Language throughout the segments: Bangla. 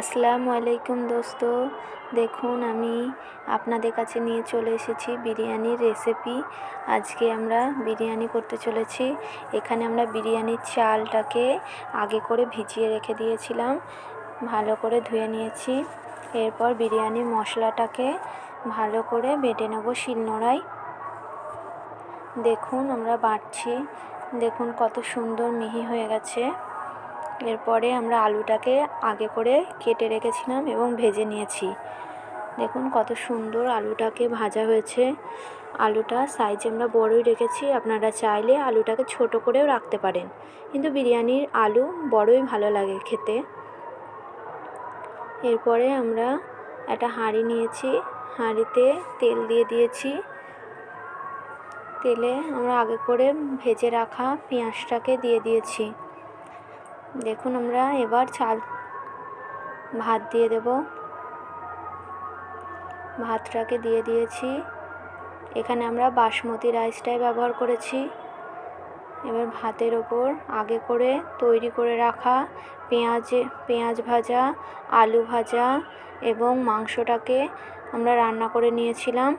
আসসালামু আলাইকুম দোস্ত। দেখুন, আমি আপনাদের কাছে নিয়ে চলে এসেছি বিরিয়ানির রেসিপি আজকে আমরা বিরিয়ানি করতে চলেছি। এখানে আমরা বিরিয়ানির চালটাকে আগে করে ভিজিয়ে রেখে দিয়েছিলাম। ভালো করে ধুয়ে নিয়েছি। এরপর বিরিয়ানির মশলাটাকে ভালো করে বেটে নেব শিলনোড়ায়। দেখুন, আমরা বাটছি। দেখুন, কত সুন্দর মিহি হয়ে গেছে। এরপরে আমরা আলুটাকে আগে করে কেটে রেখেছিলাম এবং ভেজে নিয়েছি। দেখুন কত সুন্দর আলুটাকে ভাজা হয়েছে। আলুটা সাইজে আমরা বড়ই রেখেছি, আপনারা চাইলে আলুটাকে ছোট করেও রাখতে পারেন। কিন্তু বিরিয়ানির আলু বড়ই ভালো লাগে খেতে। এরপরে আমরা একটা হাঁড়ি নিয়েছি। হাঁড়িতে তেল দিয়ে দিয়েছি। তেলে আমরা আগে করে ভেজে রাখা পেঁয়াজটাকে দিয়ে দিয়েছি। দেখুন আমরা এবার চাল ভাত দিয়ে দেব। ভাতটাকে দিয়ে দিয়েছি। এখানে আমরা বাসমতি রাইসটাই ব্যবহার করেছি। এবার ভাতের ওপর আগে করে তৈরি করে রাখা পেঁয়াজে, পেঁয়াজ ভাজা, আলু ভাজা এবং মাংসটাকে আমরা রান্না করে নিয়েছিলাম।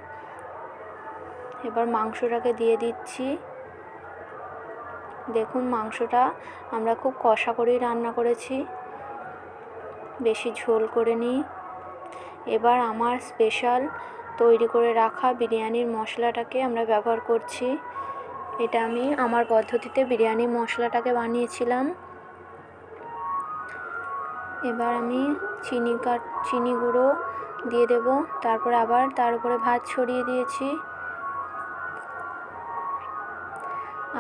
এবার মাংসটাকে দিয়ে দিচ্ছি। দেখুন মাংসটা আমরা খুব কষা করেই রান্না করেছি। বেশি ঝোল করে নিই। এবার আমার স্পেশাল তৈরি করে রাখা বিরিয়ানির মশলাটাকে আমরা ব্যবহার করছি। এটা আমি আমার পদ্ধতিতে বিরিয়ানি মশলাটাকে বানিয়েছিলাম। এবার আমি চিনি কাট চিনি গুঁড়ো দিয়ে দেব। তারপর আবার তার উপরে ভাত ছড়িয়ে দিয়েছি।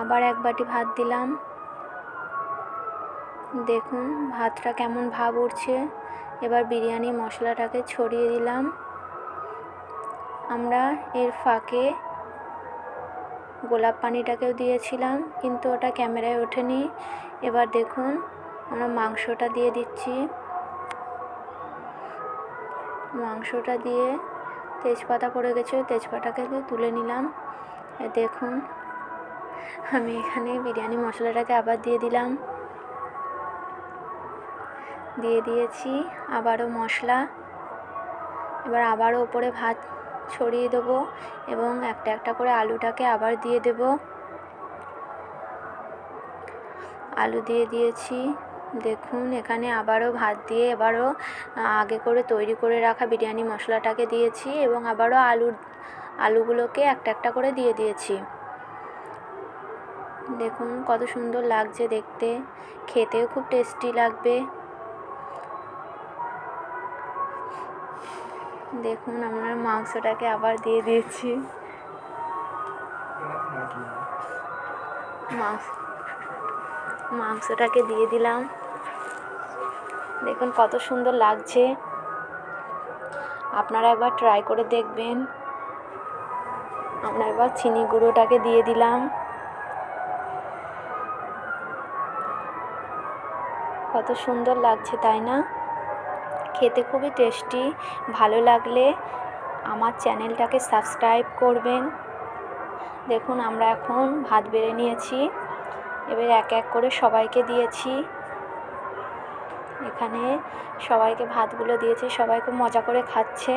আবার এক বাটি ভাত দিলাম। দেখুন, ভাতটা কেমন ভাব উঠছে। এবার বিরিয়ানি মশলাটাকে ছড়িয়ে দিলাম। আমরা এর ফাঁকে গোলাপ পানিটাকেও দিয়েছিলাম, কিন্তু ওটা ক্যামেরায় ওঠেনি। এবার দেখুন, আমরা মাংসটা দিয়ে দিচ্ছি। মাংসটা দিয়ে তেজপাতা পড়ে গেছে, তেজপাতাকে তুলে নিলাম। দেখুন আমি এখানে বিরিয়ানি মশলাটাকে আবার দিয়ে দিলাম। দিয়ে দিয়েছি আবারও মশলা। এবার আবারও ওপরে ভাত ছড়িয়ে দেবো এবং একটা একটা করে আলুটাকে আবার দিয়ে দেব। আলু দিয়ে দিয়েছি। দেখুন, এখানে আবারও ভাত দিয়ে এবারও আগে করে তৈরি করে রাখা বিরিয়ানি মশলাটাকে দিয়েছি এবং আবারও আলুর, আলুগুলোকে একটা একটা করে দিয়ে দিয়েছি। দেখুন, কত সুন্দর লাগছে দেখতে। খেতেও খুব টেস্টি লাগবে। দেখুন, আমরা মাংসটাকে আবার দিয়ে দিয়েছি। মাংস, মাংসটাকে দিয়ে দিলাম। দেখুন, কত সুন্দর লাগছে। আপনারা একবার ট্রাই করে দেখবেন। আমরা এবার চিনি গুঁড়োটাকে দিয়ে দিলাম। কত সুন্দর লাগছে, তাই না? খেতে খুবই টেস্টি, ভালো লাগলে আমার চ্যানেলটাকে সাবস্ক্রাইব করবেন। দেখুন, আমরা এখন ভাত বেড়ে নিয়েছি। এবার এক এক করে সবাইকে দিয়েছি। এখানে সবাইকে ভাতগুলো দিয়েছি, সবাই খুব মজা করে খাচ্ছে।